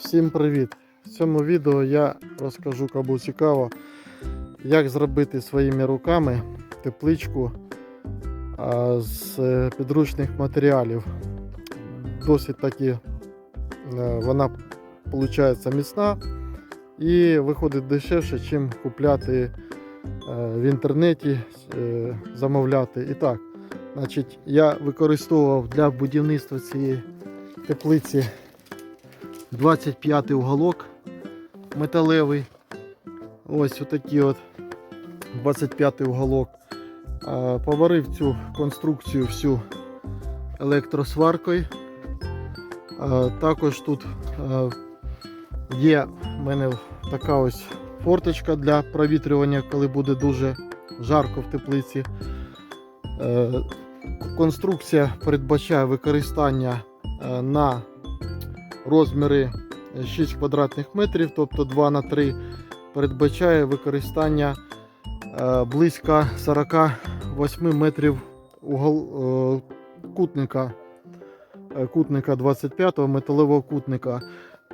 Всім привіт! В цьому відео я розкажу кому цікаво, як зробити своїми руками тепличку з е, підручних матеріалів. Досить таки е, вона виходить міцна і виходить дешевше, ніж купляти е, в інтернеті, замовляти. І так, значить, я використовував для будівництва цієї теплиці 25 уголок металевий. Ось отакий от 25 уголок. Поварив цю конструкцію всю електросваркою. Також тут є в мене така ось форточка для провітрювання, коли буде дуже жарко в теплиці. Е, Конструкція передбачає використання е, на розміри 6 квадратних метрів, тобто 2 на 3, передбачає використання е, близько 48 метрів угол, е, кутника, е, кутника 25-го металевого кутника.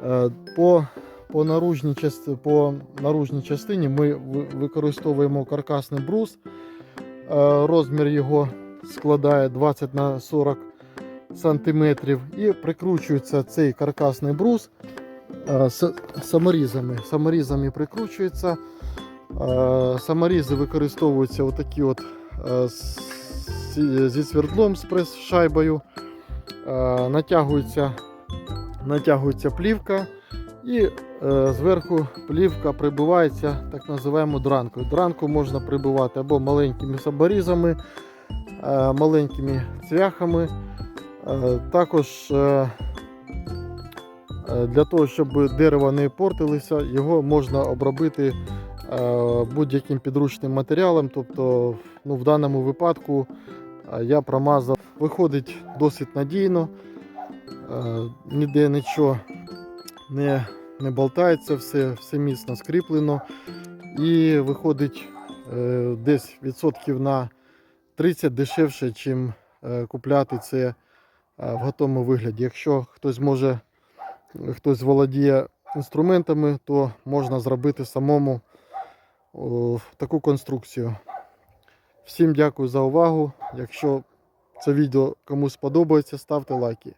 Е, По, по, наружній, части- по наружній частині ми використовуємо каркасний брус. Е, Розмір його складає 20 на 40 сантиметрів і прикручується цей каркасний брус е, с- саморізами. Саморізами прикручується. Е, Саморізи використовуються отакі от е, зі- свердлом з прес-шайбою. Е, Натягується, натягується плівка і е, зверху плівка прибивається так називаємо дранкою. Дранку можна прибивати або маленькими саморізами, е, маленькими цвяхами. Е, Також е, е, для того, щоб дерево не портилося, його можна обробити будь-яким підручним матеріалом. Тобто, ну, в даному випадку я промазав. Виходить досить надійно, ніде нічого не, не болтається, все, все міцно скріплено. І виходить десь відсотків на 30 дешевше, ніж купляти це в готовому вигляді. Якщо хтось може, хтось володіє інструментами, то можна зробити самому таку конструкцію. Всім дякую за увагу. Якщо це відео комусь сподобається, ставте лайки.